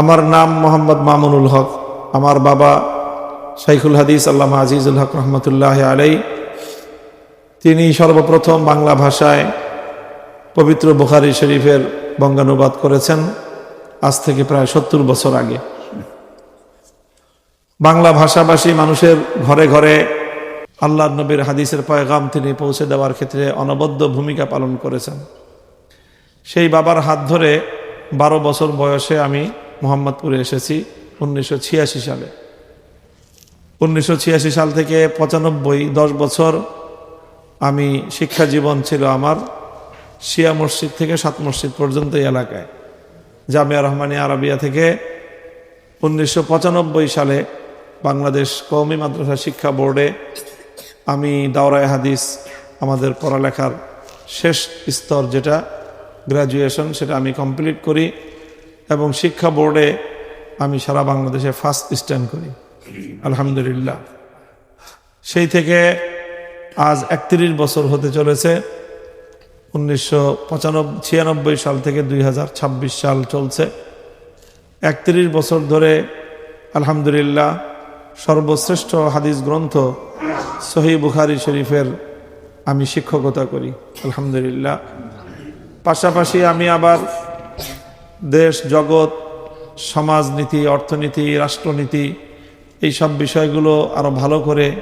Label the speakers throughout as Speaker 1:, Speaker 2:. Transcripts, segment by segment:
Speaker 1: আমার নাম মোহাম্মদ মামুনুল হক, আমার বাবা শাইখুল হাদিস আল্লাহ আজিজুল হক রহমতুল্লাহ আলাই। তিনি সর্বপ্রথম বাংলা ভাষায় পবিত্র বুখারি শরীফের বঙ্গানুবাদ করেছেন, আজ থেকে প্রায় সত্তর বছর আগে। বাংলা ভাষাভাষী মানুষের ঘরে ঘরে আল্লাহ নবীর হাদিসের পয়গাম তিনি পৌঁছে দেওয়ার ক্ষেত্রে অনবদ্য ভূমিকা পালন করেছেন। সেই বাবার হাত ধরে বারো বছর বয়সে আমি মোহাম্মদপুরে এসেছি উনিশশো ছিয়াশি সালে। উনিশশো ছিয়াশি সাল থেকে পঁচানব্বই, দশ বছর আমি শিক্ষা জীবন ছিল আমার শিয়া মসজিদ থেকে সাত মসজিদ পর্যন্ত এই এলাকায়, জামিয়া রহমানী আরবিয়া থেকে। উনিশশো পঁচানব্বই সালে বাংলাদেশ কওমি মাদ্রাসা শিক্ষা বোর্ডে আমি দাওরায় হাদিস, আমাদের পড়ালেখার শেষ স্তর যেটা গ্র্যাজুয়েশন সেটা আমি কমপ্লিট করি। এবং শিক্ষা বোর্ডে আমি সারা বাংলাদেশে ফার্স্ট স্ট্যান্ড করি। আলহামদুলিল্লাহ। সেই থেকে আজ একত্রিশ বছর হতে চলেছে। উনিশশো পঁচানব্বই সাল থেকে দুই হাজার ছাব্বিশ সাল চলছে। একত্রিশ বছর ধরে আলহামদুলিল্লাহ সর্বশ্রেষ্ঠ হাদিস গ্রন্থ সহি বুখারি শরীফের আমি শিক্ষকতা করি। আলহামদুলিল্লাহ। পাশাপাশি আমি আবার দেশ, জগৎ, সমাজনীতি, অর্থনীতি, রাষ্ট্রনীতি এই সব বিষয়গুলো আরও ভালো করে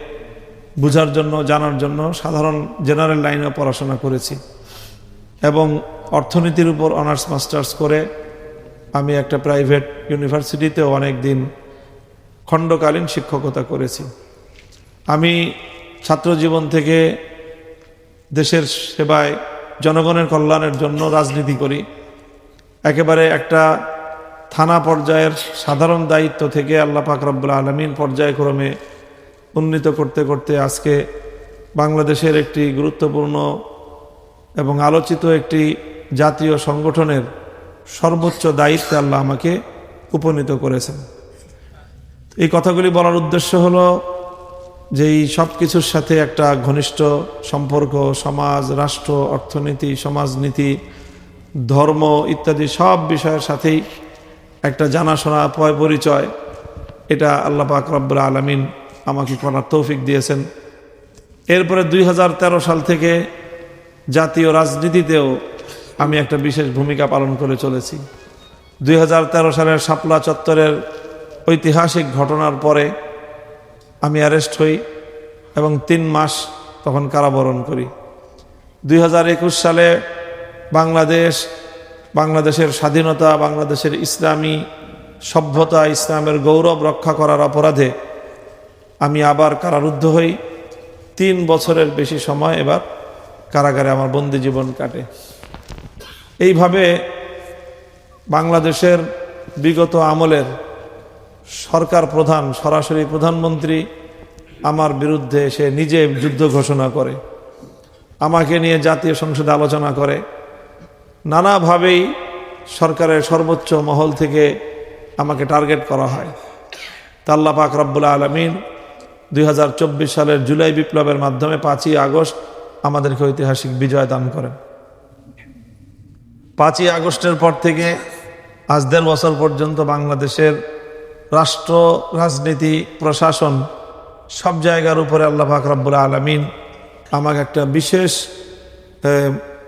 Speaker 1: বোঝার জন্য, জানার জন্য সাধারণ জেনারেল লাইনে পড়াশোনা করেছি। এবং অর্থনীতির উপর অনার্স, মাস্টার্স করে আমি একটা প্রাইভেট ইউনিভার্সিটিতেও অনেক দিন খণ্ডকালীন শিক্ষকতা করেছি। আমি ছাত্র জীবন থেকে দেশের সেবায় জনগণের কল্যাণের জন্য রাজনীতি করি। একেবারে একটা থানা পর্যায়ের সাধারণ দায়িত্ব থেকে আল্লাহ পাক রব্বুল আলমিন পর্যায়ক্রমে উন্নীত করতে করতে আজকে বাংলাদেশের একটি গুরুত্বপূর্ণ এবং আলোচিত একটি জাতীয় সংগঠনের সর্বোচ্চ দায়িত্বে আল্লাহ আমাকে উপনীত করেছেন। এই কথাগুলি বলার উদ্দেশ্য হলো যে এই সব কিছুর সাথে একটা ঘনিষ্ঠ সম্পর্ক, সমাজ, রাষ্ট্র, অর্থনীতি, সমাজনীতি ধর্ম ইত্যাদি সব বিষয়ের সাথেই একটা জানাশোনা, পয় পরিচয়। এটা আল্লাহ পাক রব্বুল আলমিন আমাকে করার তৌফিক দিয়েছেন। এরপরে দুই হাজার তেরো সাল থেকে জাতীয় রাজনীতিতেও আমি একটা বিশেষ ভূমিকা পালন করে চলেছি। দুই হাজার তেরো সালের শাপলা চত্বরের ঐতিহাসিক ঘটনার পরে আমি অ্যারেস্ট হই এবং তিন মাস তখন কারাবরণ করি। দুই হাজার একুশ সালে বাংলাদেশ, বাংলাদেশের স্বাধীনতা, বাংলাদেশের ইসলামী সভ্যতা, ইসলামের গৌরব রক্ষা করার অপরাধে আমি আবার কারারুদ্ধ হই। তিন বছরের বেশি সময় এবার কারাগারে আমার বন্দি জীবন কাটে। এইভাবে বাংলাদেশের বিগত আমলের সরকার প্রধান, সরাসরি প্রধানমন্ত্রী আমার বিরুদ্ধে সে নিজে যুদ্ধ ঘোষণা করে, আমাকে নিয়ে জাতীয় সংসদে আলোচনা করে নানাভাবেই সরকারের সর্বোচ্চ মহল থেকে আমাকে টার্গেট করা হয়। তাল্লা পাক রব্বুল আলমিন দুই হাজার চব্বিশ সালের জুলাই বিপ্লবের মাধ্যমে পাঁচই আগস্ট আমাদেরকে ঐতিহাসিক বিজয় দান করেন। পাঁচই আগস্টের পর থেকে আজ দেড় বছর পর্যন্ত বাংলাদেশের রাষ্ট্র, রাজনীতি, প্রশাসন সব জায়গার উপরে আল্লাহ পাক রব্বুল আলমিন আমাকে একটা বিশেষ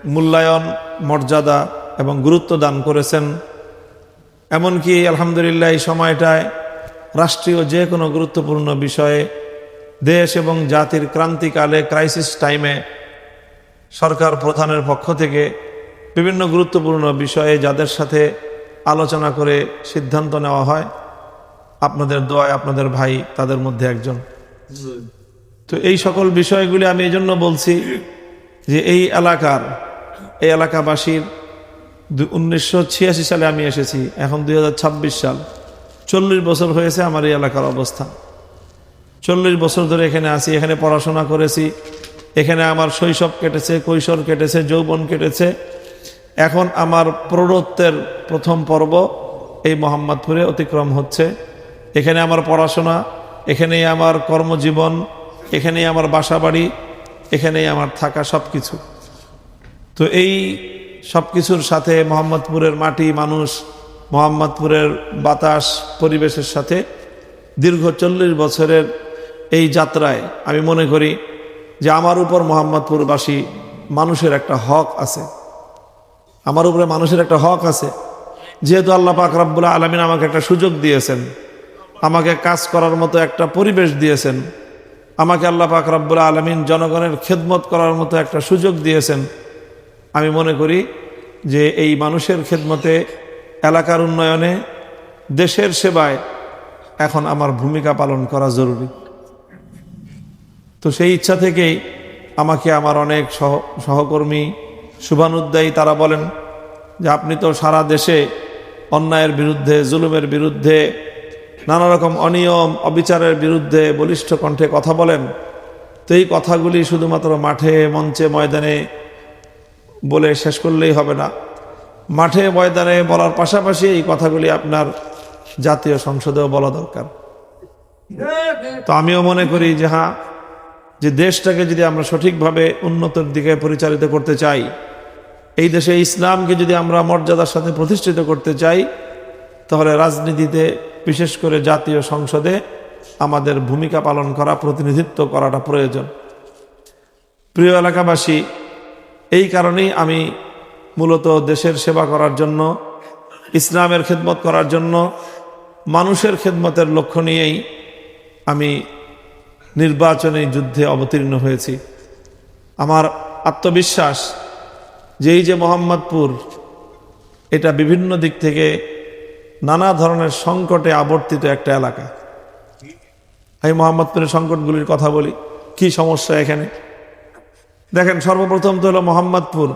Speaker 1: মূল্যায়ন মর্যাদা এবং গুরুত্ব দান করেছেন। এমনকি আলহামদুলিল্লাহ এই সময়টায় রাষ্ট্রীয় যে কোনো গুরুত্বপূর্ণ বিষয়ে দেশ এবং জাতির ক্রান্তিকালে ক্রাইসিস টাইমে সরকার প্রধানের পক্ষ থেকে বিভিন্ন গুরুত্বপূর্ণ বিষয়ে যাদের সাথে আলোচনা করে সিদ্ধান্ত নেওয়া হয় আপনাদের দোয়ায় আপনাদের ভাই তাদের মধ্যে একজন। তো এই সকল বিষয়গুলি আমি এই জন্য বলছি যে এই এলাকার এই এলাকাবাসীর উনিশশো ছিয়াশি সালে আমি এসেছি, এখন দুই হাজার ছাব্বিশ সাল। চল্লিশ বছর হয়েছে আমার এই এলাকার অবস্থা। চল্লিশ বছর ধরে এখানে আসি এখানে পড়াশোনা করেছি, এখানে আমার শৈশব কেটেছে, কৈশোর কেটেছে, যৌবন কেটেছে। এখন আমার প্রৌঢ়ত্বের প্রথম পর্ব এই মোহাম্মদপুরে অতিক্রম হচ্ছে। এখানে আমার পড়াশোনা, এখানেই আমার কর্মজীবন, এখানেই আমার বাসা বাড়ি এখানেই আমার থাকা সব কিছু তো এই সব কিছুর সাথে মোহাম্মদপুরের মাটি মানুষ, মোহাম্মদপুরের বাতাস পরিবেশের সাথে দীর্ঘ চল্লিশ বছরের এই যাত্রায় আমি মনে করি যে আমার উপর মোহাম্মদপুরবাসী মানুষের একটা হক আছে। আমার উপরে মানুষের একটা হক আছে। যেহেতু আল্লাহ পাক রব্বুল আলমিন আমাকে একটা সুযোগ দিয়েছেন, আমাকে কাজ করার মতো একটা পরিবেশ দিয়েছেন, আমাকে আল্লাহ পাক রব্বুল আলমিন জনগণের খেদমত করার মতো একটা সুযোগ দিয়েছেন আমি মনে করি যে এই মানুষের খেদমতে এলাকার উন্নয়নে দেশের সেবায় এখন আমার ভূমিকা পালন করা জরুরি। তো সেই ইচ্ছা থেকেই আমাকে আমার অনেক সহ, সহকর্মী শুভানুদ্দায়ী তারা বলেন যে আপনি তো সারা দেশে অন্যায়ের বিরুদ্ধে, জুলুমের বিরুদ্ধে, নানা রকম অনিয়ম, অবিচারের বিরুদ্ধে বলিষ্ঠ কণ্ঠে কথা বলেন। তো এই কথাগুলি শুধুমাত্র মাঠে, মঞ্চে, ময়দানে বলে শেষ করলেই হবে না। মাঠে ময়দানে বলার পাশাপাশি এই কথাগুলি আপনার জাতীয় সংসদেও বলা দরকার। তো আমিও মনে করি যে হ্যাঁ যে দেশটাকে যদি আমরা সঠিকভাবে উন্নতির দিকে পরিচালিত করতে চাই, এই দেশে ইসলামকে যদি আমরা মর্যাদার সাথে প্রতিষ্ঠিত করতে চাই, তাহলে রাজনীতিতে, বিশেষ করে জাতীয় সংসদে আমাদের ভূমিকা পালন করা, প্রতিনিধিত্ব করাটা প্রয়োজন। প্রিয় এলাকাবাসী এই কারণেই আমি মূলত দেশের সেবা করার জন্য, ইসলামের খেদমত করার জন্য, মানুষের খেদমতের লক্ষ্য নিয়েই আমি নির্বাচনী যুদ্ধে অবতীর্ণ হয়েছি। আমার আত্মবিশ্বাস যে এই যে মোহাম্মদপুর, এটা বিভিন্ন দিক থেকে নানা ধরনের সংকটে আবর্তিত একটা এলাকা। আমি মোহাম্মদপুরের সংকটগুলির কথা বলি, কি সমস্যা এখানে? দেখেন সর্বপ্রথম তো হলো মোহাম্মদপুর।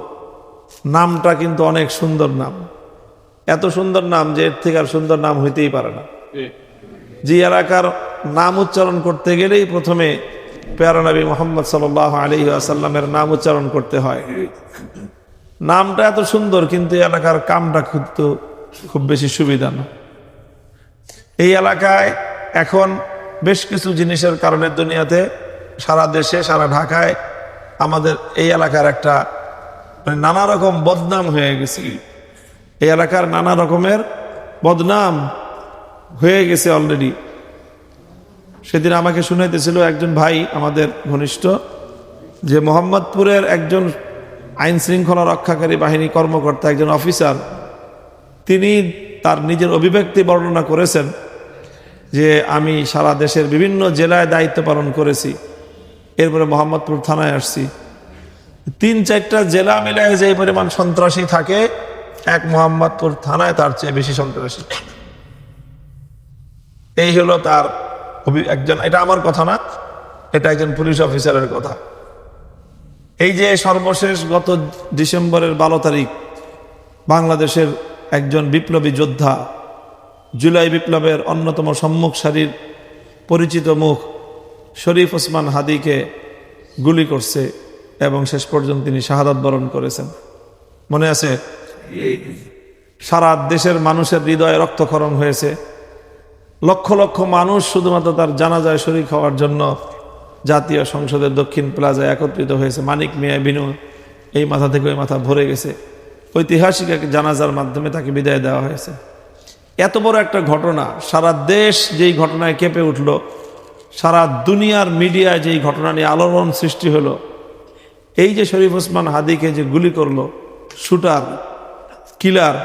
Speaker 1: নামটা কিন্তু অনেক সুন্দর নাম। এত সুন্দর নাম যে এর থেকে আর সুন্দর নাম হইতেই পারে না। যে এলাকার নাম উচ্চারণ করতে গেলেই প্রথমে পেয়ারা নবী মোহাম্মদ সাল আলী আসাল্লামের নাম উচ্চারণ করতে হয়। নামটা এত সুন্দর কিন্তু এই এলাকার কামটা খুব তো খুব বেশি সুবিধা না। এই এলাকায় এখন বেশ কিছু জিনিসের কারণে দুনিয়াতে সারা দেশে সারা ঢাকায় আমাদের এই এলাকার একটা মানে নানা রকম বদনাম হয়ে গেছি। এই এলাকার নানা রকমের বদনাম হয়ে গেছে অলরেডি সেদিন আমাকে শুনাইতেছিল একজন ভাই আমাদের ঘনিষ্ঠ, যে মোহাম্মদপুরের একজন আইন শৃঙ্খলা রক্ষাকারী বাহিনী কর্মকর্তা, একজন অফিসার, তিনি তার নিজের অভিব্যক্তি বর্ণনা করেছেন যে আমি সারা দেশের বিভিন্ন জেলায় দায়িত্ব পালন করেছি। এরপরে মোহাম্মদপুর থানায় আসছি। তিন, চারটা জেলা মিলায় যে পরিমাণ সন্ত্রাসী থাকে, এক মোহাম্মদপুর থানায় তার চেয়ে বেশি সন্ত্রাসী। এই হলো তার একজন এটা আমার কথা না, এটা একজন পুলিশ অফিসারের কথা। এই যে সর্বশেষ গত ডিসেম্বরের বারো তারিখ, বাংলাদেশের একজন বিপ্লবী যোদ্ধা, জুলাই বিপ্লবের অন্যতম সম্মুখ সারির পরিচিত মুখ শরীফ ওসমান হাদিকে গুলি করছে এবং শেষ পর্যন্ত তিনি শাহাদাত বরণ করেছেন। মনে আছে? সারা দেশের মানুষের হৃদয়ে রক্তক্ষরণ হয়েছে। লক্ষ লক্ষ মানুষ শুধুমাত্র তার জানাজায় শরীর হওয়ার জন্য জাতীয় সংসদের দক্ষিণ প্লাজায় একত্রিত হয়েছে। মানিক মিয়া বিনু এই মাথা থেকে ওই মাথা ভরে গেছে। ঐতিহাসিক এক জানাজার মাধ্যমে তাকে বিদায় দেওয়া হয়েছে। এত বড় একটা ঘটনা, সারা দেশ যেই ঘটনায় কেঁপে উঠল সারা দুনিয়ার মিডিয়ায় যেই ঘটনা নিয়ে আলোড়ন সৃষ্টি হলো, এই যে শরীফ ওসমান হাদিকে যে গুলি করল, শুটার, কিলার,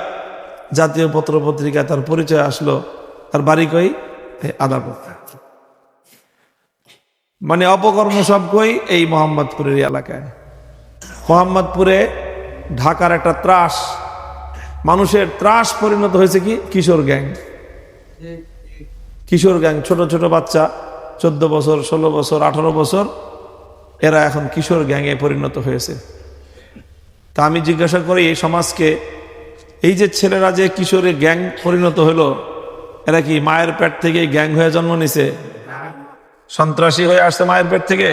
Speaker 1: জাতীয় পত্র পত্রিকায় তার পরিচয় আসলো, তার বাড়ি কই? আদালত। মানে অপকর্ম সব কই? এই মোহাম্মদপুরের এলাকায়। মোহাম্মদপুরে ঢাকার একটা ত্রাস, মানুষের ত্রাস পরিণত হয়েছে কি? কিশোর গ্যাং। কিশোর গ্যাং, ছোট ছোট বাচ্চা। চোদ্দ বছর, ষোলো বছর, আঠারো বছর এরা এখন কিশোর গ্যাংয়ে পরিণত হয়েছে। তা আমি জিজ্ঞাসা করি, এই সমাজকে এই যে ছেলেরা যে কিশোরে গ্যাং পরিণত হলো, এরা কি মায়ের পেট থেকে গ্যাং হয়ে জন্ম নিছে? সন্ত্রাসী হয়ে আসছে মায়ের পেট থেকে?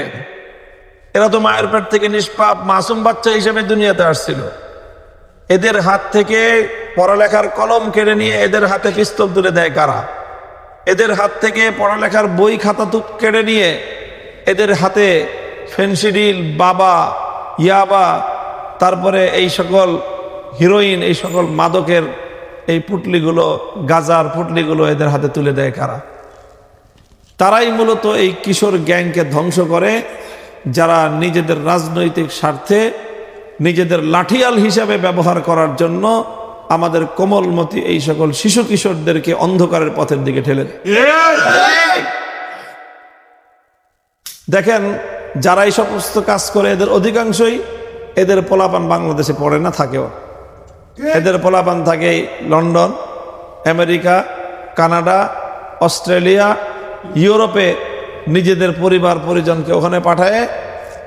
Speaker 1: এরা তো মায়ের পেট থেকে নিষ্পাপ, মাসুম বাচ্চা হিসেবে দুনিয়াতে আসছিল। এদের হাত থেকে পড়ালেখার কলম কেড়ে নিয়ে এদের হাতে পিস্তল তুলে দেয় কারা? এদের হাত থেকে পড়ালেখার বই খাতা তুক কেড়ে নিয়ে এদের হাতে ফেন্সিডিল, বাবা, ইয়াবা, তারপরে এই সকল হিরোইন, এই সকল মাদকের এই পুটলিগুলো, গাজার পুটলিগুলো এদের হাতে তুলে দেয় কারা? তারাই মূলত এই কিশোর গ্যাংকে ধ্বংস করে, যারা নিজেদের রাজনৈতিক স্বার্থে নিজেদের লাঠিয়াল হিসাবে ব্যবহার করার জন্য আমাদের কোমলমতি এই সকল শিশু কিশোরদেরকে অন্ধকারের পথের দিকে ঠেলে দেখেন যারা এই সমস্ত কাজ করে এদের অধিকাংশই এদের পোলাপান বাংলাদেশে পড়ে না থাকেও। এদের পোলাপান থাকে লন্ডন আমেরিকা কানাডা অস্ট্রেলিয়া ইউরোপে নিজেদের পরিবার পরিজনকে ওখানে পাঠায়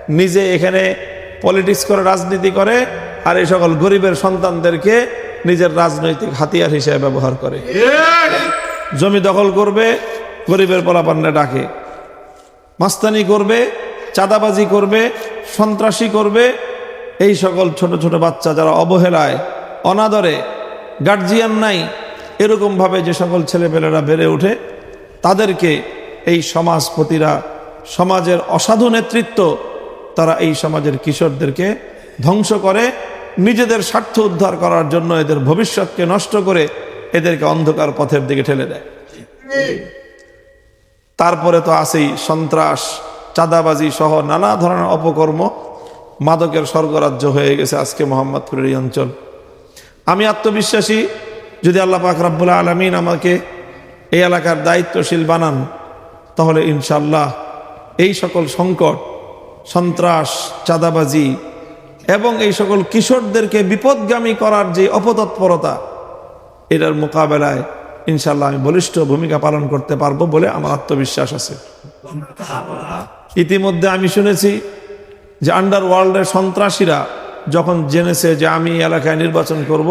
Speaker 1: নিজে এখানে পলিটিক্স করে রাজনীতি করে আর এই সকল গরিবের সন্তানদেরকে নিজের রাজনৈতিক হাতিয়ার হিসেবে ব্যবহার করে। জমি দখল করবে, গরিবের পোলাপান্নে ডাকে। মাস্তানি করবে, চাঁদাবাজি করবে, সন্ত্রাসী করবে, এই সকল ছোট ছোট বাচ্চা যারা অবহেলায়, অনাদরে গার্জিয়ান নাই, এরকমভাবে যে সকল ছেলেপেলেরা বেড়ে ওঠে, তাদেরকে এই সমাজপতিরা, সমাজের অসাধু নেতৃত্ব, তারা এই সমাজের কিশোরদেরকে ধ্বংস করে নিজেদের স্বার্থ উদ্ধার করার জন্য এদের ভবিষ্যৎকে নষ্ট করে এদেরকে অন্ধকার পথের দিকে ঠেলে দেয়। তারপরে তো আছেই সন্ত্রাস, চাঁদাবাজি সহ নানা ধরনের অপকর্ম। মাদকের স্বর্গরাজ্য হয়ে গেছে আজকে মোহাম্মদপুরের এই অঞ্চল। আমি আত্মবিশ্বাসী, যদি আল্লাহ পাক রাব্বুল আলমিন আমাকে এই এলাকার দায়িত্বশীল বানান, তাহলে ইনশাল্লাহ এই সকল সংকট, সন্ত্রাস, চাঁদাবাজি এবং এই সকল কিশোরদেরকে বিপদগামী করার যে অপতৎপরতা, এটার মোকাবেলায় ইনশাল্লাহ আমি বলিষ্ঠ ভূমিকা পালন করতে পারব বলে আমার আত্মবিশ্বাস আছে। ইতিমধ্যে আমি শুনেছি যে আন্ডার ওয়ার্ল্ডের সন্ত্রাসীরা যখন জেনেছে যে আমি এলাকায় নির্বাচন করব,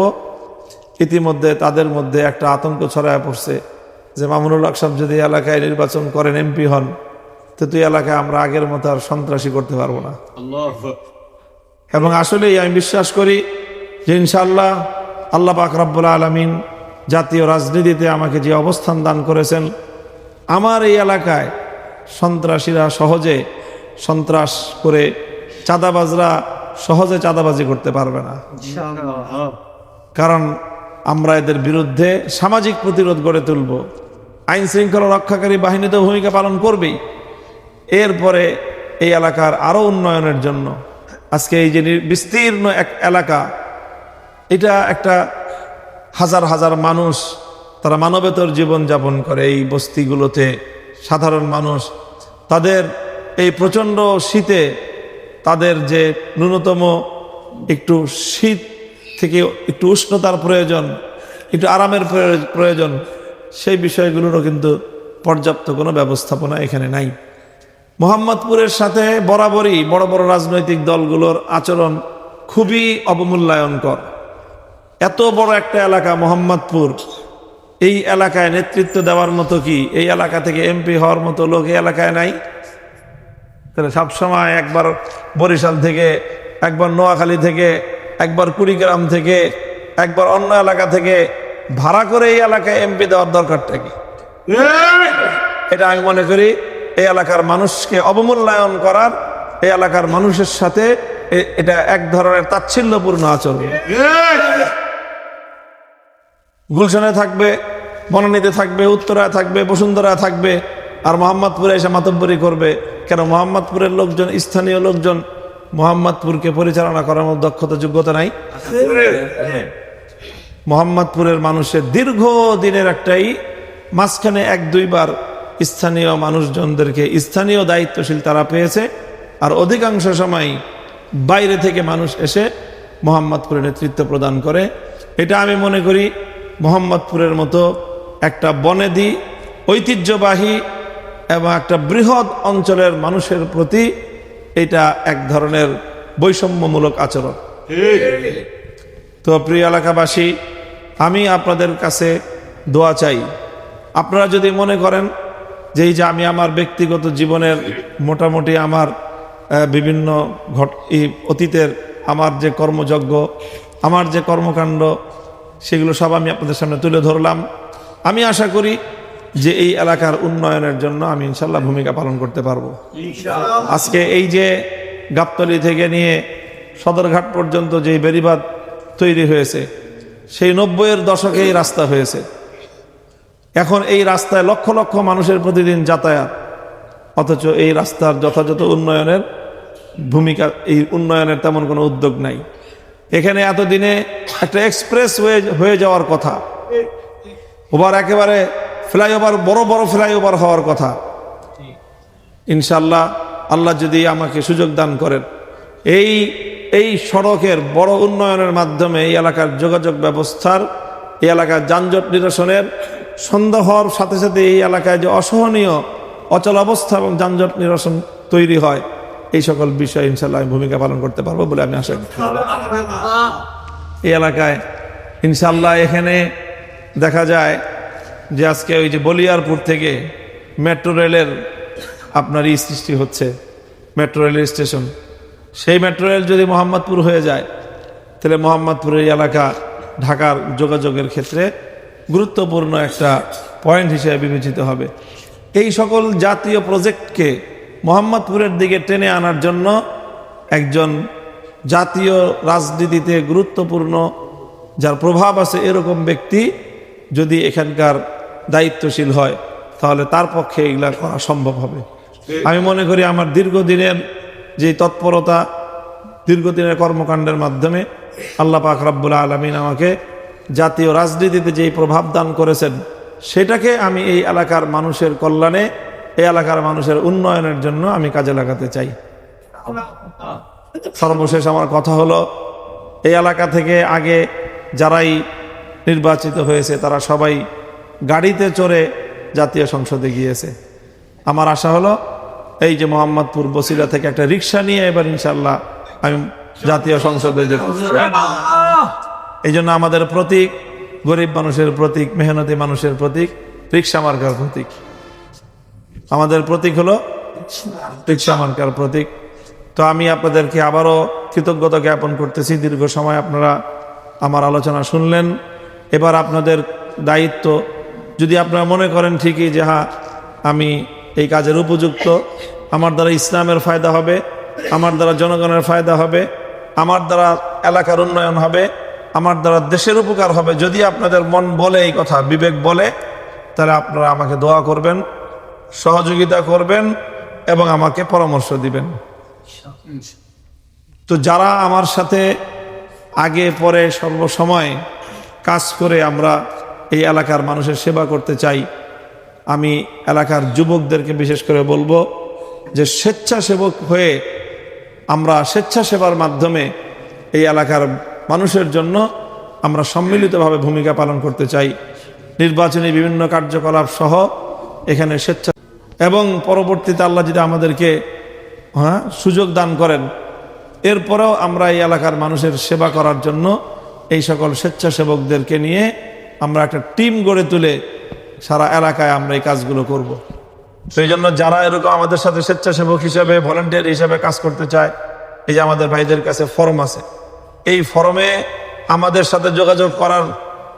Speaker 1: ইতিমধ্যে তাদের মধ্যে একটা আতঙ্ক ছড়ায় পড়ছে যে মামুনুল সাহেব যদি এলাকায় নির্বাচন করেন, এমপি হন, তো তুই এলাকায় আমরা আগের মতো আর সন্ত্রাসী করতে পারব না। এবং আসলেই আমি বিশ্বাস করি যে ইনশাল্লাহ আল্লাহ পাক রব্বুল আলমিন জাতীয় রাজনীতিতে আমাকে যে অবস্থান দান করেছেন আমার এই এলাকায় সন্ত্রাসীরা সহজে সন্ত্রাস করে চাঁদাবাজরা সহজে চাঁদাবাজি করতে পারবে না। কারণ আমরা এদের বিরুদ্ধে সামাজিক প্রতিরোধ গড়ে তুলব আইন শৃঙ্খলা রক্ষাকারী বাহিনী তো ভূমিকা পালন করবেই। এরপরে এই এলাকার আরও উন্নয়নের জন্য আজকে এই যে বিস্তীর্ণ এক এলাকা, এটা একটা হাজার হাজার মানুষ তারা মানবেতর জীবন যাপন করে এই বস্তিগুলোতে। সাধারণ মানুষ, তাদের এই প্রচণ্ড শীতে তাদের যে ন্যূনতম একটু শীত থেকে একটু উষ্ণতার প্রয়োজন, একটু আরামের প্রয়োজ- প্রয়োজন, সেই বিষয়গুলোরও কিন্তু পর্যাপ্ত কোনো ব্যবস্থাপনা এখানে নাই। মোহাম্মদপুরের সাথে বরাবরই বড় বড় রাজনৈতিক দলগুলোর আচরণ খুবই অবমূল্যায়নকর। এত বড় একটা এলাকা মোহাম্মদপুর এই এলাকায় নেতৃত্ব দেওয়ার মতো কি? এই এলাকা থেকে এমপি হওয়ার মতো লোক এই এলাকায় নাই? তাহলে সবসময় একবার বরিশাল থেকে একবার নোয়াখালী থেকে একবার কুড়িগ্রাম থেকে একবার অন্য এলাকা থেকে ভাড়া করে এই এলাকায় এমপি দেওয়ার দরকারটা কি? এটা আমি মনে করি এই এলাকার মানুষকে অবমূল্যায়ন করার এই এলাকার মানুষের সাথে এটা এক ধরনের তাচ্ছিল্যপূর্ণ আচরণ। গুলশানে থাকবে, বনানীতে থাকবে, উত্তরায় থাকবে, বসুন্ধরায় থাকবে, আর মোহাম্মদপুরে এসে মাতব্বরি করবে। কেন মোহাম্মদপুরের লোকজন, স্থানীয় লোকজন মোহাম্মদপুরকে পরিচালনা করার মতো দক্ষতা, যোগ্যতা নাই? মোহাম্মদপুরের মানুষের দীর্ঘ দিনের একটাই, মাঝখানে এক দুইবার স্থানীয় মানুষজনদেরকে স্থানীয় দায়িত্বশীল তারা পেয়েছে। আর অধিকাংশ সময় বাইরে থেকে মানুষ এসে মোহাম্মদপুরে নেতৃত্ব প্রদান করে। এটা আমি মনে করি মোহাম্মদপুরের মতো একটা বনেদি, ঐতিহ্যবাহী এবং একটা বৃহৎ অঞ্চলের মানুষের প্রতি এটা এক ধরনের বৈষম্যমূলক আচরণ। তো প্রিয় এলাকাবাসী, আমি আপনাদের কাছে দোয়া চাই। আপনারা যদি মনে করেন যে এই যে আমি আমার ব্যক্তিগত জীবনের মোটামুটি আমার বিভিন্ন ঘট এই অতীতের আমার যে কর্মযজ্ঞ আমার যে কর্মকাণ্ড সেগুলো সব আমি আপনাদের সামনে তুলে ধরলাম। আমি আশা করি যে এই এলাকার উন্নয়নের জন্য আমি ইনশাল্লাহ ভূমিকা পালন করতে পারব। আজকে এই যে গাবতলি থেকে নিয়ে সদরঘাট পর্যন্ত যে বেরিবাদ তৈরি হয়েছে সেই নব্বইয়ের দশকেই রাস্তা হয়েছে। এখন এই রাস্তায় লক্ষ লক্ষ মানুষের প্রতিদিন যাতায়াত। অথচ এই রাস্তার যথাযথ উন্নয়নের ভূমিকা, এই উন্নয়নের তেমন কোনো উদ্যোগ নাই। এখানে এতদিনে একটা এক্সপ্রেস ওয়ে হয়ে যাওয়ার কথা। ওভার একেবারে ফ্লাইওভার, বড় বড় ফ্লাইওভার হওয়ার কথা। ইনশাল্লাহ আল্লাহ যদি আমাকে সুযোগ দান করেন। এই এই সড়কের বড় উন্নয়নের মাধ্যমে এই এলাকার যোগাযোগ ব্যবস্থার, এই এলাকার যানজট নিরসনের সন্ধ্যা হওয়ার সাথে সাথে এই এলাকায় যে অসহনীয়, অচল অবস্থা এবং যানজট নিরসন তৈরি হয়, এই সকল বিষয়ে ইনশাল্লাহ আমি ভূমিকা পালন করতে পারব বলে আমি আশা করি। এই এলাকায় ইনশাল্লাহ এখানে দেখা যায় যে আজকে ওই যে বলিয়ারপুর থেকে মেট্রো রেলের আপনার ই সৃষ্টি হচ্ছে, মেট্রো রেলের স্টেশন। সেই মেট্রো রেল যদি মোহাম্মদপুর হয়ে যায়, তাহলে মোহাম্মদপুরের এলাকা ঢাকার যোগাযোগের ক্ষেত্রে গুরুত্বপূর্ণ একটা পয়েন্ট হিসেবে বিবেচিত হবে। এই সকল জাতীয় প্রজেক্টকে মোহাম্মদপুরের দিকে টেনে আনার জন্য একজন জাতীয় রাজনীতিতে গুরুত্বপূর্ণ, যার প্রভাব আছে এরকম ব্যক্তি যদি এখানকার দায়িত্বশীল হয়, তাহলে তার পক্ষে এগুলা করা সম্ভব হবে। আমি মনে করি আমার দীর্ঘদিনের যে তৎপরতা, দীর্ঘদিনের কর্মকাণ্ডের মাধ্যমে আল্লাহ পাক রাব্বুল আলমিন আমাকে জাতীয় রাজনীতিতে যেই প্রভাব দান করেছেন, সেটাকে আমি এই এলাকার মানুষের কল্যাণে, এই এলাকার মানুষের উন্নয়নের জন্য আমি কাজে লাগাতে চাই। সর্বশেষ আমার কথা হলো, এই এলাকা থেকে আগে যারাই নির্বাচিত হয়েছে, তারা সবাই গাড়িতে চড়ে জাতীয় সংসদে গিয়েছে। আমার আশা হলো, এই যে মোহাম্মদপুর বসিলা থেকে একটা রিক্সা নিয়ে এবার ইনশাল্লাহ আমি জাতীয় সংসদে যেতে এই জন্য আমাদের প্রতীক, গরিব মানুষের প্রতীক, মেহনতি মানুষের প্রতীক, রিক্সা মার্কার প্রতীক। আমাদের প্রতীক হলো রিক্সা মার্কার প্রতীক। তো আমি আপনাদেরকে আবারও কৃতজ্ঞতা জ্ঞাপন করতেছি। দীর্ঘ সময় আপনারা আমার আলোচনা শুনলেন। এবার আপনাদের দায়িত্ব। যদি আপনারা মনে করেন ঠিকই যে হ্যাঁ আমি এই কাজের উপযুক্ত, আমার দ্বারা ইসলামের ফায়দা হবে, আমার দ্বারা জনগণের ফায়দা হবে, আমার দ্বারা এলাকার উন্নয়ন হবে আমার দ্বারা দেশের উপকার হবে। যদি আপনাদের মন বলে এই কথা, বিবেক বলে, তাহলে আপনারা আমাকে দোয়া করবেন, সহযোগিতা করবেন এবং আমাকে পরামর্শ দিবেন। তো যারা আমার সাথে আগে পরে সর্বসময় কাজ করে আমরা এই এলাকার মানুষের সেবা করতে চাই, আমি এলাকার যুবকদেরকে বিশেষ করে বলব যে স্বেচ্ছাসেবক হয়ে আমরা স্বেচ্ছাসেবার মাধ্যমে এই এলাকার মানুষের জন্য আমরা সম্মিলিতভাবে ভূমিকা পালন করতে চাই নির্বাচনী বিভিন্ন কার্যকলাপ সহ এখানে স্বেচ্ছা এবং পরবর্তীতে আল্লাহ যদি আমাদেরকে হ্যাঁ সুযোগ দান করেন, এরপরেও আমরা এই এলাকার মানুষের সেবা করার জন্য এই সকল স্বেচ্ছাসেবকদেরকে নিয়ে আমরা একটা টিম গড়ে তুলে সারা এলাকায় আমরা এই কাজগুলো করব। সেই জন্য যারা এরকম আমাদের সাথে স্বেচ্ছাসেবক হিসেবে, ভলেন্টিয়ার হিসেবে কাজ করতে চায়, এই যে আমাদের ভাইদের কাছে ফর্ম আছে এই ফরমে আমাদের সাথে যোগাযোগ করার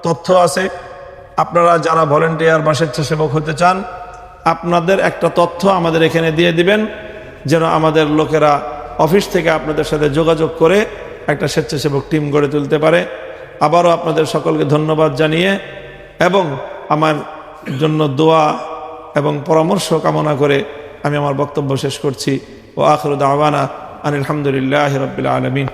Speaker 1: তথ্য আছে। আপনারা যারা ভলেন্টিয়ার বা স্বেচ্ছাসেবক হতে চান, আপনাদের একটা তথ্য আমাদের এখানে দিয়ে দিবেন, যেন আমাদের লোকেরা অফিস থেকে আপনাদের সাথে যোগাযোগ করে একটা স্বেচ্ছাসেবক টিম গড়ে তুলতে পারে। আবারও আপনাদের সকলকে ধন্যবাদ জানিয়ে এবং আমার জন্য দোয়া এবং পরামর্শ কামনা করে আমি আমার বক্তব্য শেষ করছি। ও আখরুদ আওয়ানা আনিল আলহামদুলিল্লাহ রবিল আলমিন।